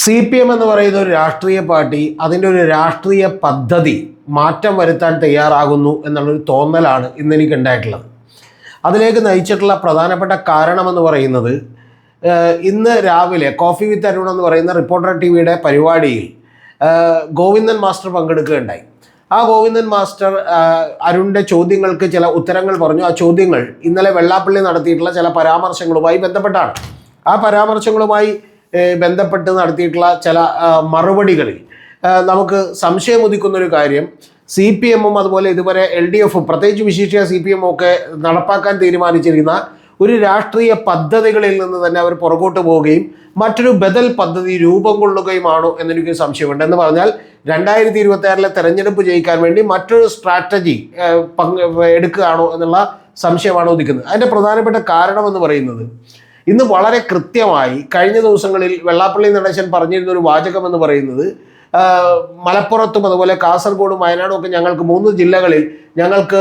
C P M എന്ന് പറയുന്ന ഒരു രാഷ്ട്രീയ പാർട്ടി അതിന്റെ ഒരു രാഷ്ട്രീയ പദ്ധതി മാറ്റം വരുത്താൻ തയ്യാറാകുന്നു എന്നുള്ളൊരു തോന്നലാണ് ഇന്ന് എനിക്ക് ഉണ്ടായിട്ടുള്ളത്. അതിലേക്ക് നയിച്ചിട്ടുള്ള പ്രധാനപ്പെട്ട കാരണമെന്ന് പറയുന്നത് ഇന്ന് രാവിലെ കോഫി വിത്ത് അരുൺ എന്ന് പറയുന്ന റിപ്പോർട്ടർ ടി വിയുടെ പരിപാടിയിൽ ഗോവിന്ദൻ മാസ്റ്റർ പങ്കെടുക്കുകയുണ്ടായി. ആ ഗോവിന്ദൻ മാസ്റ്റർ അരുണിന്റെ ചോദ്യങ്ങൾക്ക് ചില ഉത്തരങ്ങൾ പറഞ്ഞു. ആ ചോദ്യങ്ങൾ ഇന്നലെ വെള്ളാപ്പള്ളി നടത്തിയിട്ടുള്ള ചില പരാമർശങ്ങളുമായി ബന്ധപ്പെട്ടാണ്. ആ പരാമർശങ്ങളുമായി ബന്ധപ്പെട്ട് നടത്തിയിട്ടുള്ള ചില മറുപടികളിൽ. നമുക്ക് സംശയം ഉദിക്കുന്ന ഒരു കാര്യം സി പി എമ്മും അതുപോലെ ഇതുവരെ എൽ ഡി എഫും പ്രത്യേകിച്ച് വിശിഷ്യ സി പി എമ്മും ഒക്കെ നടപ്പാക്കാൻ തീരുമാനിച്ചിരിക്കുന്ന ഒരു രാഷ്ട്രീയ പദ്ധതികളിൽ നിന്ന് തന്നെ അവർ പുറകോട്ട് പോവുകയും മറ്റൊരു ബദൽ പദ്ധതി രൂപം കൊള്ളുകയുമാണോ എന്നെനിക്ക് സംശയമുണ്ട്. എന്ന് പറഞ്ഞാൽ രണ്ടായിരത്തി ഇരുപത്തി ആറിലെ തെരഞ്ഞെടുപ്പ് ജയിക്കാൻ വേണ്ടി മറ്റൊരു സ്ട്രാറ്റജി പങ്ക് എടുക്കുകയാണോ എന്നുള്ള സംശയമാണ് ഉദിക്കുന്നത്. അതിന്റെ പ്രധാനപ്പെട്ട കാരണം എന്ന് പറയുന്നത് ഇന്ന് വളരെ കൃത്യമായി കഴിഞ്ഞ ദിവസങ്ങളിൽ വെള്ളാപ്പള്ളി നടേശൻ പറഞ്ഞിരുന്ന ഒരു വാചകം എന്ന് പറയുന്നത് മലപ്പുറത്തും അതുപോലെ കാസർഗോഡും വയനാടും ഒക്കെ ഞങ്ങൾക്ക് മൂന്ന് ജില്ലകളിൽ ഞങ്ങൾക്ക്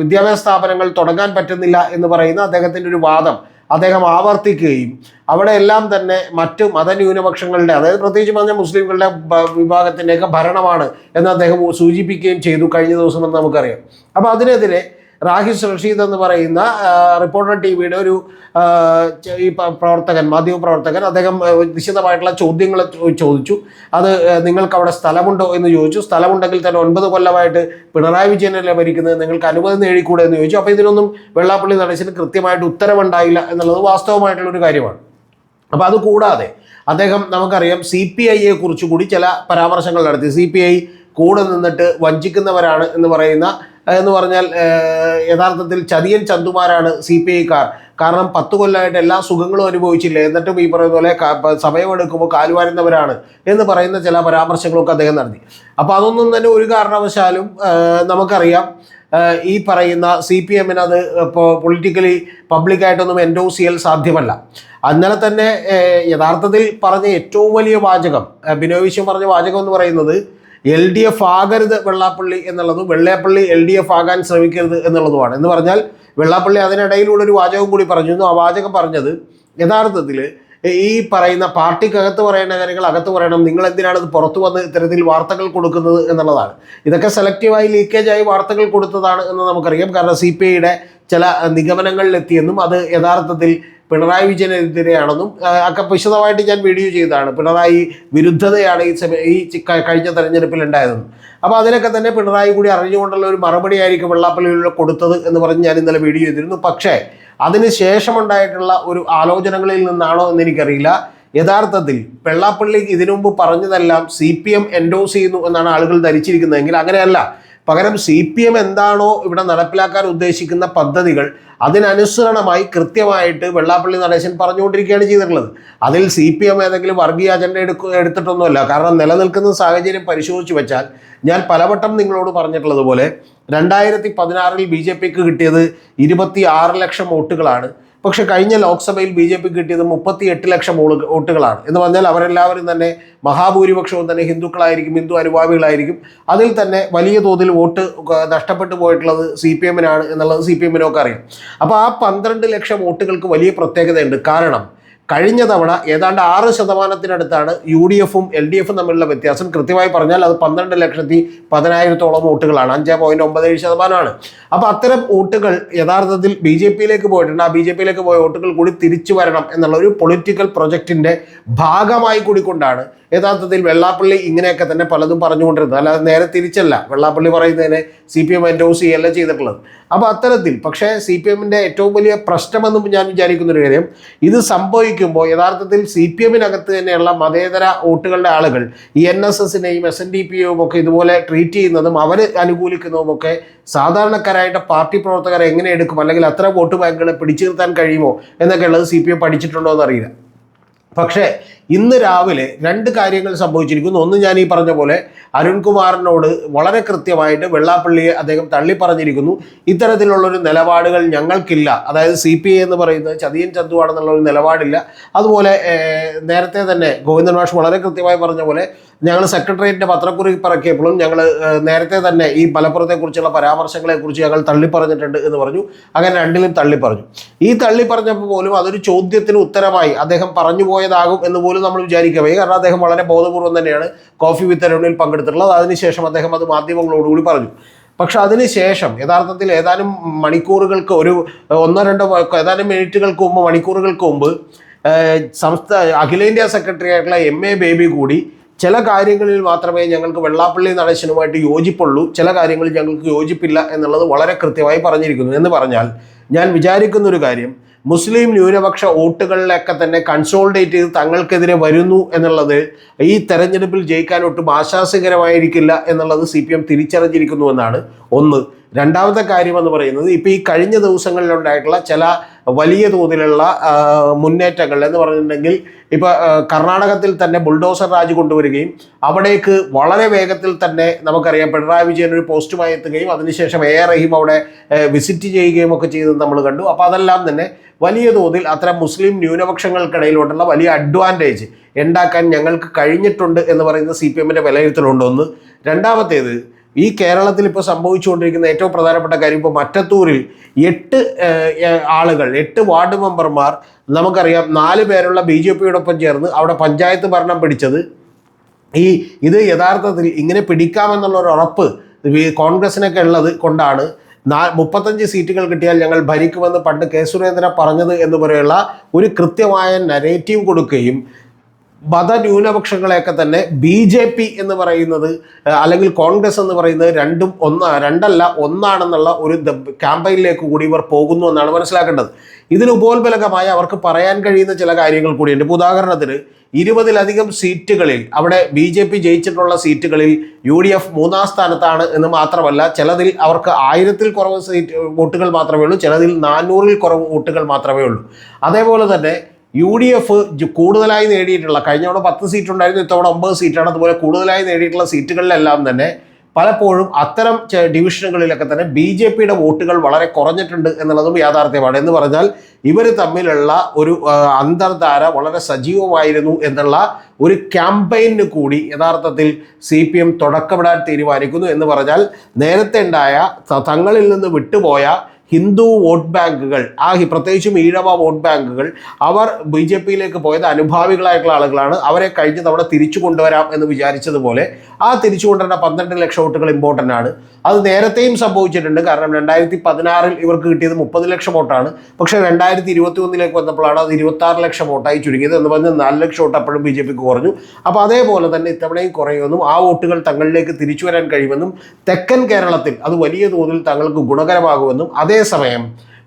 വിദ്യാഭ്യാസ സ്ഥാപനങ്ങൾ തുടങ്ങാൻ പറ്റുന്നില്ല എന്ന് പറയുന്ന അദ്ദേഹത്തിന്റെ ഒരു വാദം അദ്ദേഹം ആവർത്തിക്കുകയും അവിടെ എല്ലാം തന്നെ മറ്റു മതന്യൂനപക്ഷങ്ങളുടെ അതായത് പ്രത്യേകിച്ച് പറഞ്ഞ മുസ്ലിംകളുടെ ബ- വിഭാഗത്തിന്റെയൊക്കെ ഭരണമാണ് എന്ന് അദ്ദേഹം സൂചിപ്പിക്കുകയും ചെയ്തു കഴിഞ്ഞ ദിവസം എന്ന് നമുക്കറിയാം. അപ്പോൾ അതിനെതിരെ റാഹിസ് റഷീദ് എന്ന് പറയുന്ന റിപ്പോർട്ടർ ടി വിയുടെ ഒരു ഈ പ്രവർത്തകൻ മാധ്യമ പ്രവർത്തകൻ അദ്ദേഹം വിശദമായിട്ടുള്ള ചോദ്യങ്ങൾ ചോദിച്ചു. അത് നിങ്ങൾക്ക് അവിടെ സ്ഥലമുണ്ടോ എന്ന് ചോദിച്ചു. സ്ഥലമുണ്ടെങ്കിൽ തന്നെ ഒൻപത് കൊല്ലമായിട്ട് പിണറായി വിജയനല്ലേ ഭരിക്കുന്നത്? നിങ്ങൾക്ക് അനുമതി നേടിക്കൂടെ എന്ന് ചോദിച്ചു. അപ്പോൾ ഇതിനൊന്നും വെള്ളാപ്പള്ളി നടേശന് കൃത്യമായിട്ട് ഉത്തരവുണ്ടായില്ല എന്നുള്ളത് വാസ്തവമായിട്ടുള്ള ഒരു കാര്യമാണ്. അപ്പോൾ അത് കൂടാതെ അദ്ദേഹം നമുക്കറിയാം സി പി ഐയെ കുറിച്ച് കൂടി ചില പരാമർശങ്ങൾ നടത്തി. സി പി ഐ കൂടെ നിന്നിട്ട് വഞ്ചിക്കുന്നവരാണ് എന്ന് പറയുന്ന എന്ന് പറഞ്ഞാൽ യഥാർത്ഥത്തിൽ ചതിയൻ ചന്തുമാരാണ് സി പി ഐക്കാർ കാരണം പത്ത് കൊല്ലമായിട്ട് എല്ലാ സുഖങ്ങളും അനുഭവിച്ചില്ല? എന്നിട്ടും ഈ പറയുന്ന പോലെ സമയമെടുക്കുമ്പോൾ കാലുവാരുന്നവരാണ് എന്ന് പറയുന്ന ചില പരാമർശങ്ങളൊക്കെ അദ്ദേഹം നടത്തി. അപ്പോൾ അതൊന്നും തന്നെ ഒരു കാരണവശാലും നമുക്കറിയാം. ഈ പറയുന്ന സി പി എമ്മിന് അത് ഇപ്പോൾ പൊളിറ്റിക്കലി പബ്ലിക്കായിട്ടൊന്നും എൻഡോസ് ചെയ്യൽ സാധ്യമല്ല. അന്നലെ തന്നെ യഥാർത്ഥത്തിൽ പറഞ്ഞ ഏറ്റവും വലിയ വാചകം ബിനോയ് വിശ്വം പറഞ്ഞ വാചകം എന്ന് പറയുന്നത് എൽ ഡി എഫ് ആകരുത് വെള്ളാപ്പള്ളി എന്നുള്ളതും വെള്ളാപ്പള്ളി എൽ ഡി എഫ് ആകാൻ ശ്രമിക്കരുത് എന്നുള്ളതുമാണ്. എന്ന് പറഞ്ഞാൽ വെള്ളാപ്പള്ളി അതിനിടയിലൂടെ ഒരു വാചകം കൂടി പറഞ്ഞിരുന്നു ആ വാചകം പറഞ്ഞത് യഥാർത്ഥത്തിൽ ഈ പറയുന്ന പാർട്ടിക്കകത്ത് പറയേണ്ട കാര്യങ്ങൾ അകത്ത് പറയണം. നിങ്ങൾ എന്തിനാണ് ഇത് പുറത്തു വന്ന് ഇത്തരത്തിൽ വാർത്തകൾ കൊടുക്കുന്നത് എന്നുള്ളതാണ്. ഇതൊക്കെ സെലക്റ്റീവായി ലീക്കേജായി വാർത്തകൾ കൊടുത്തതാണ് എന്ന് നമുക്കറിയാം. കാരണം സി പി ഐയുടെ ചില നിഗമനങ്ങളിലെത്തിയെന്നും അത് യഥാർത്ഥത്തിൽ പിണറായി വിജയനെതിരെയാണെന്നും ഒക്കെ വിശദമായിട്ട് ഞാൻ വീഡിയോ ചെയ്തതാണ്. പിണറായി വിരുദ്ധതയാണ് ഈ ഈ കഴിഞ്ഞ തെരഞ്ഞെടുപ്പിൽ ഉണ്ടായതെന്ന് അപ്പോൾ അതിനൊക്കെ തന്നെ പിണറായി കൂടി അറിഞ്ഞുകൊണ്ടുള്ള ഒരു മറുപടി ആയിരിക്കും വെള്ളാപ്പള്ളിയിലൂടെ കൊടുത്തത് എന്ന് പറഞ്ഞ് ഞാൻ ഇന്നലെ വീഡിയോ ചെയ്തിരുന്നു. പക്ഷേ അതിന് ശേഷമുണ്ടായിട്ടുള്ള ഒരു ആലോചനകളിൽ നിന്നാണോ എന്ന് എനിക്കറിയില്ല. യഥാർത്ഥത്തിൽ വെള്ളാപ്പള്ളി ഇതിനു മുമ്പ് പറഞ്ഞതെല്ലാം സി പി എം എൻഡോസ് ചെയ്യുന്നു എന്നാണ് ആളുകൾ ധരിച്ചിരിക്കുന്നതെങ്കിൽ അങ്ങനെയല്ല. പകരം സി പി എം എന്താണോ ഇവിടെ നടപ്പിലാക്കാൻ ഉദ്ദേശിക്കുന്ന പദ്ധതികൾ അതിനനുസരണമായി കൃത്യമായിട്ട് വെള്ളാപ്പള്ളി നടേശൻ പറഞ്ഞുകൊണ്ടിരിക്കുകയാണ് ചെയ്തിട്ടുള്ളത്. അതിൽ സി പി എം ഏതെങ്കിലും വർഗീയ അജണ്ട എടുക്ക എടുത്തിട്ടൊന്നുമല്ല. കാരണം നിലനിൽക്കുന്ന സാഹചര്യം പരിശോധിച്ച് വെച്ചാൽ ഞാൻ പലവട്ടം നിങ്ങളോട് പറഞ്ഞിട്ടുള്ളതുപോലെ രണ്ടായിരത്തി പതിനാറിൽ ബി ജെ പിക്ക് കിട്ടിയത് ഇരുപത്തി ആറ് ലക്ഷം വോട്ടുകളാണ്. പക്ഷെ കഴിഞ്ഞ ലോക്സഭയിൽ ബി ജെ പി കിട്ടിയത് മുപ്പത്തി എട്ട് ലക്ഷം വോട്ടുകളാണ്. എന്ന് പറഞ്ഞാൽ അവരെല്ലാവരും തന്നെ മഹാഭൂരിപക്ഷവും തന്നെ ഹിന്ദുക്കളായിരിക്കും ഹിന്ദു അനുഭാവികളായിരിക്കും. അതിൽ തന്നെ വലിയ തോതിൽ വോട്ട് നഷ്ടപ്പെട്ടു പോയിട്ടുള്ളത് സി പി എമ്മിനാണ് എന്നുള്ളത് സി പി എമ്മിനൊക്കെ അറിയാം. അപ്പോൾ ആ പന്ത്രണ്ട് ലക്ഷം വോട്ടുകൾക്ക് വലിയ പ്രത്യേകതയുണ്ട്. കാരണം കഴിഞ്ഞ തവണ ഏതാണ്ട് ആറ് ശതമാനത്തിനടുത്താണ് യു ഡി എഫും എൽ ഡി എഫും തമ്മിലുള്ള വ്യത്യാസം. കൃത്യമായി പറഞ്ഞാൽ അത് പന്ത്രണ്ട് ലക്ഷത്തി പതിനായിരത്തോളം വോട്ടുകളാണ്. അഞ്ച് പോയിന്റ് ഒമ്പത് ഏഴ് ശതമാനമാണ്. അപ്പോൾ അത്തരം വോട്ടുകൾ യഥാർത്ഥത്തിൽ ബി ജെ പിയിലേക്ക് പോയിട്ടുണ്ട്. ആ ബി ജെ പിയിലേക്ക് പോയ വോട്ടുകൾ കൂടി തിരിച്ചു വരണം എന്നുള്ള ഒരു പൊളിറ്റിക്കൽ പ്രൊജക്ടിന്റെ ഭാഗമായി കൂടിക്കൊണ്ടാണ് യഥാർത്ഥത്തിൽ വെള്ളാപ്പള്ളി ഇങ്ങനെയൊക്കെ തന്നെ പലതും പറഞ്ഞുകൊണ്ടിരുന്നത്. അല്ലാതെ നേരെ തിരിച്ചല്ല. വെള്ളാപ്പള്ളി പറയുന്നതിനെ സി പി എം എൻഡോസ് ചെയ്യല്ല ചെയ്തിട്ടുള്ളത്. അപ്പോൾ അത്തരത്തിൽ പക്ഷേ സി പി എമ്മിന്റെ ഏറ്റവും വലിയ പ്രശ്നമെന്നും ഞാൻ വിചാരിക്കുന്ന ഒരു കാര്യം ഇത് സംഭവിക്കുമ്പോൾ യഥാർത്ഥത്തിൽ സി പി എമ്മിനകത്ത് തന്നെയുള്ള മതേതര വോട്ടുകളുടെ ആളുകൾ ഈ എൻ എസ് എസിനെയും എസ് എൻ ഡി പി ഒക്കെ ഇതുപോലെ ട്രീറ്റ് ചെയ്യുന്നതും അവർ അനുകൂലിക്കുന്നതും ഒക്കെ സാധാരണക്കാരായിട്ട് പാർട്ടി പ്രവർത്തകരെ എങ്ങനെ എടുക്കും? അല്ലെങ്കിൽ അത്ര വോട്ട് ബാങ്കുകളെ പിടിച്ചു നിർത്താൻ കഴിയുമോ? എന്നൊക്കെ ഉള്ളത് സി പി എം പഠിച്ചിട്ടുണ്ടോ എന്നറിയില്ല. പക്ഷേ ഇന്ന് രാവിലെ രണ്ട് കാര്യങ്ങൾ സംഭവിച്ചിരിക്കുന്നു. ഒന്ന് ഞാൻ ഈ പറഞ്ഞ പോലെ അരുൺകുമാറിനോട് വളരെ കൃത്യമായിട്ട് വെള്ളാപ്പള്ളിയെ അദ്ദേഹം തള്ളി പറഞ്ഞിരിക്കുന്നു ഇത്തരത്തിലുള്ളൊരു നിലപാടുകൾ ഞങ്ങൾക്കില്ല. അതായത് സി പി ഐ എന്ന് പറയുന്നത് ചതിയൻ ചന്തുവാണെന്നുള്ള ഒരു നിലപാടില്ല. അതുപോലെ നേരത്തെ തന്നെ ഗോവിന്ദൻ മാഷ് വളരെ കൃത്യമായി പറഞ്ഞ പോലെ ഞങ്ങൾ സെക്രട്ടേറിയറ്റിന്റെ പത്രക്കുറിപ്പ് ഇറക്കിയപ്പോഴും ഞങ്ങൾ നേരത്തെ തന്നെ ഈ മലപ്പുറത്തെക്കുറിച്ചുള്ള പരാമർശങ്ങളെക്കുറിച്ച് ഞങ്ങൾ തള്ളി പറഞ്ഞിട്ടുണ്ട് എന്ന് പറഞ്ഞു. അങ്ങനെ രണ്ടിലും തള്ളി പറഞ്ഞു ഈ തള്ളി പറഞ്ഞപ്പോൾ പോലും അതൊരു ചോദ്യത്തിന് ഉത്തരമായി അദ്ദേഹം പറഞ്ഞു പോയതാകും എന്ന് പോലും പോലും നമ്മൾ വിചാരിക്കുക കാരണം അദ്ദേഹം വളരെ ബോധപൂർവം തന്നെയാണ് കോഫി വിത്ത് അരുണിൽ പങ്കെടുത്തിട്ടുള്ളത്. അതിനുശേഷം അദ്ദേഹം അത് മാധ്യമങ്ങളോടുകൂടി പറഞ്ഞു. പക്ഷെ അതിനുശേഷം യഥാർത്ഥത്തിൽ ഏതാനും മണിക്കൂറുകൾക്ക് ഒരു ഒന്നോ രണ്ടോ ഏതാനും മിനിറ്റുകൾക്ക് മുമ്പ് മണിക്കൂറുകൾക്ക് മുമ്പ് സംസ്ഥാന അഖിലേന്ത്യാ സെക്രട്ടറി ആയിട്ടുള്ള എം എ ബേബി കൂടി ചില കാര്യങ്ങളിൽ മാത്രമേ ഞങ്ങൾക്ക് വെള്ളാപ്പള്ളി നടേശനുമായിട്ട് യോജിപ്പുള്ളൂ. ചില കാര്യങ്ങളിൽ ഞങ്ങൾക്ക് യോജിപ്പില്ല എന്നുള്ളത് വളരെ കൃത്യമായി പറഞ്ഞിരിക്കുന്നു. എന്ന് പറഞ്ഞാൽ ഞാൻ വിചാരിക്കുന്ന ഒരു കാര്യം മുസ്ലിം ന്യൂനപക്ഷ വോട്ടുകളിലൊക്കെ തന്നെ കൺസോൾഡേറ്റ് ചെയ്ത് തങ്ങൾക്കെതിരെ വരുന്നു എന്നുള്ളത് ഈ തെരഞ്ഞെടുപ്പിൽ ജയിക്കാൻ ഒട്ടും ആശാസ്യകരമായിരിക്കില്ല എന്നുള്ളത് സി പി എം തിരിച്ചറിഞ്ഞിരിക്കുന്നു എന്നാണ് ഒന്ന്. രണ്ടാമത്തെ കാര്യം എന്ന് പറയുന്നത് ഇപ്പോൾ ഈ കഴിഞ്ഞ ദിവസങ്ങളിലുണ്ടായിട്ടുള്ള ചില വലിയ തോതിലുള്ള മുന്നേറ്റങ്ങൾ എന്ന് പറഞ്ഞിട്ടുണ്ടെങ്കിൽ ഇപ്പോൾ കർണാടകത്തിൽ തന്നെ ബുൾഡോസർ രാജ് കൊണ്ടുവരികയും അവിടേക്ക് വളരെ വേഗത്തിൽ തന്നെ നമുക്കറിയാം പിണറായി വിജയൻ ഒരു പോസ്റ്റുമായി എത്തുകയും അതിനുശേഷം എ റഹീം അവിടെ വിസിറ്റ് ചെയ്യുകയും ഒക്കെ ചെയ്തത് നമ്മൾ കണ്ടു. അപ്പോൾ അതെല്ലാം തന്നെ വലിയ തോതിൽ അത്തരം മുസ്ലിം ന്യൂനപക്ഷങ്ങൾക്കിടയിലോട്ടുള്ള വലിയ അഡ്വാന്റേജ് ഉണ്ടാക്കാൻ ഞങ്ങൾക്ക് കഴിഞ്ഞിട്ടുണ്ട് എന്ന് പറയുന്ന സി പി എമ്മിന്റെ വിലയിരുത്തലുണ്ടോ ഒന്ന് രണ്ടാമത്തേത് ഈ കേരളത്തിൽ ഇപ്പോൾ സംഭവിച്ചുകൊണ്ടിരിക്കുന്ന ഏറ്റവും പ്രധാനപ്പെട്ട കാര്യം ഇപ്പോൾ മറ്റത്തൂരിൽ എട്ട് ആളുകൾ എട്ട് വാർഡ് മെമ്പർമാർ നമുക്കറിയാം നാല് പേരുള്ള ബി ജെ പിയോടൊപ്പം ചേർന്ന് അവിടെ പഞ്ചായത്ത് ഭരണം പിടിച്ചത്. ഈ ഇത് യഥാർത്ഥത്തിൽ ഇങ്ങനെ പിടിക്കാമെന്നുള്ള ഒരു ഉറപ്പ് കോൺഗ്രസിനൊക്കെ ഉള്ളത് കൊണ്ടാണ് നാ മുപ്പത്തഞ്ച് സീറ്റുകൾ കിട്ടിയാൽ ഞങ്ങൾ ഭരിക്കുമെന്ന് പണ്ട് കെ സുരേന്ദ്രൻ പറഞ്ഞത് എന്ന് പോലെയുള്ള ഒരു കൃത്യമായ നരേറ്റീവ് കൊടുക്കുകയും മതന്യൂനപക്ഷങ്ങളെയൊക്കെ തന്നെ ബി ജെ പി എന്ന് പറയുന്നത് അല്ലെങ്കിൽ കോൺഗ്രസ് എന്ന് പറയുന്നത് രണ്ടും ഒന്ന രണ്ടല്ല ഒന്നാണെന്നുള്ള ഒരു ക്യാമ്പയിനിലേക്ക് കൂടി ഇവർ പോകുന്നു എന്നാണ് മനസ്സിലാക്കേണ്ടത്. ഇതിന് ഉപോത്ബലകമായി അവർക്ക് പറയാൻ കഴിയുന്ന ചില കാര്യങ്ങൾ കൂടിയുണ്ട്. ഇപ്പോൾ ഉദാഹരണത്തിന് ഇരുപതിലധികം സീറ്റുകളിൽ അവിടെ ബി ജെ പി ജയിച്ചിട്ടുള്ള സീറ്റുകളിൽ യു ഡി എഫ് മൂന്നാം സ്ഥാനത്താണ് എന്ന് മാത്രമല്ല ചിലതിൽ അവർക്ക് ആയിരത്തിൽ കുറവ് സീറ്റ് വോട്ടുകൾ മാത്രമേ ഉള്ളൂ ചിലതിൽ നാനൂറിൽ കുറവ് വോട്ടുകൾ മാത്രമേ ഉള്ളൂ. അതേപോലെ തന്നെ യു ഡി എഫ് കൂടുതലായി നേടിയിട്ടുള്ള കഴിഞ്ഞ തവണ പത്ത് സീറ്റ് ഉണ്ടായിരുന്നു ഇത്തവണ ഒമ്പത് സീറ്റാണ്. അതുപോലെ കൂടുതലായി നേടിയിട്ടുള്ള സീറ്റുകളിലെല്ലാം തന്നെ പലപ്പോഴും അത്തരം ഡിവിഷനുകളിലൊക്കെ തന്നെ ബി ജെ പിയുടെ വോട്ടുകൾ വളരെ കുറഞ്ഞിട്ടുണ്ട് എന്നുള്ളതും യാഥാർത്ഥ്യമാണ്. എന്ന് പറഞ്ഞാൽ ഇവർ തമ്മിലുള്ള ഒരു അന്തർധാര വളരെ സജീവമായിരുന്നു എന്നുള്ള ഒരു ക്യാമ്പയിന് കൂടി യഥാർത്ഥത്തിൽ സി പി എം തുടക്കമിടാൻ തീരുമാനിക്കുന്നു എന്ന് പറഞ്ഞാൽ നേരത്തെ ഉണ്ടായ തങ്ങളിൽ നിന്ന് വിട്ടുപോയ ഹിന്ദു വോട്ട് ബാങ്കുകൾ ആ പ്രത്യേകിച്ചും ഈഴവ വോട്ട് ബാങ്കുകൾ അവർ ബി ജെ പിയിലേക്ക് പോയത് അനുഭാവികളായിട്ടുള്ള ആളുകളാണ്. അവരെ കഴിഞ്ഞ് തവണ തിരിച്ചു കൊണ്ടുവരാം എന്ന് വിചാരിച്ചതുപോലെ ആ തിരിച്ചു കൊണ്ടുവരുന്ന പന്ത്രണ്ട് ലക്ഷം വോട്ടുകൾ ഇമ്പോർട്ടന്റ് ആണ്. അത് നേരത്തെയും സംഭവിച്ചിട്ടുണ്ട്. കാരണം രണ്ടായിരത്തി പതിനാറിൽ ഇവർക്ക് കിട്ടിയത് മുപ്പത് ലക്ഷം വോട്ടാണ്. പക്ഷേ രണ്ടായിരത്തി ഇരുപത്തി ഒന്നിലേക്ക് വന്നപ്പോഴാണ് അത് ഇരുപത്തി ലക്ഷം വോട്ടായി ചുരുങ്ങിയത് എന്ന് പറഞ്ഞാൽ നാല് ലക്ഷം വോട്ട് അപ്പോഴും ബി ജെ പിക്ക് കുറഞ്ഞു. അപ്പോൾ അതേപോലെ തന്നെ ഇത്തവണയും കുറയുമെന്നും ആ വോട്ടുകൾ തങ്ങളിലേക്ക് തിരിച്ചു വരാൻ കഴിയുമെന്നും തെക്കൻ കേരളത്തിൽ അത് വലിയ തോതിൽ തങ്ങൾക്ക് ഗുണകരമാകുമെന്നും അതേസമയം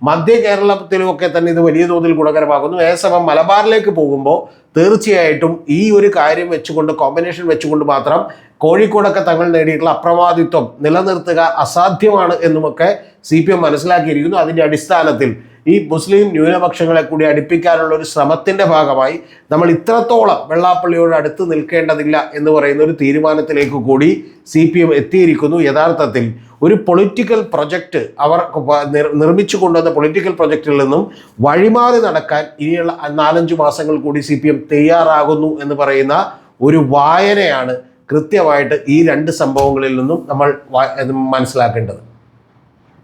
മധ്യ കേരളത്തിലുമൊക്കെ തന്നെ ഇത് വലിയ തോതിൽ ഗുണകരമാകുന്നു. അതേസമയം മലബാറിലേക്ക് പോകുമ്പോൾ തീർച്ചയായിട്ടും ഈ ഒരു കാര്യം വെച്ചുകൊണ്ട് കോമ്പിനേഷൻ വെച്ചുകൊണ്ട് മാത്രം കോഴിക്കോടൊക്കെ തങ്ങൾ നേടിയിട്ടുള്ള അപ്രമാദിത്വം നിലനിർത്തുക അസാധ്യമാണ് എന്നുമൊക്കെ സി പി എം മനസ്സിലാക്കിയിരിക്കുന്നു. അതിന്റെ അടിസ്ഥാനത്തിൽ ഈ മുസ്ലിം ന്യൂനപക്ഷങ്ങളെ കൂടി അടുപ്പിക്കാനുള്ള ഒരു ശ്രമത്തിന്റെ ഭാഗമായി നമ്മൾ ഇത്രത്തോളം വെള്ളാപ്പള്ളിയോട് അടുത്ത് നിൽക്കേണ്ടതില്ല എന്ന് പറയുന്ന ഒരു തീരുമാനത്തിലേക്ക് കൂടി സി പി എം എത്തിയിരിക്കുന്നു. യഥാർത്ഥത്തിൽ ഒരു പൊളിറ്റിക്കൽ പ്രൊജക്റ്റ് അവർ നിർമ്മിച്ചു കൊണ്ടുവന്ന പൊളിറ്റിക്കൽ പ്രൊജക്റ്റിൽ നിന്നും വഴിമാറി നടക്കാൻ ഇനിയുള്ള നാലഞ്ച് മാസങ്ങൾ കൂടി സി പി എം തയ്യാറാകുന്നു എന്ന് പറയുന്ന ഒരു വായനയാണ് കൃത്യമായിട്ട് ഈ രണ്ട് സംഭവങ്ങളിൽ നിന്നും നമ്മൾ മനസ്സിലാക്കേണ്ടത്.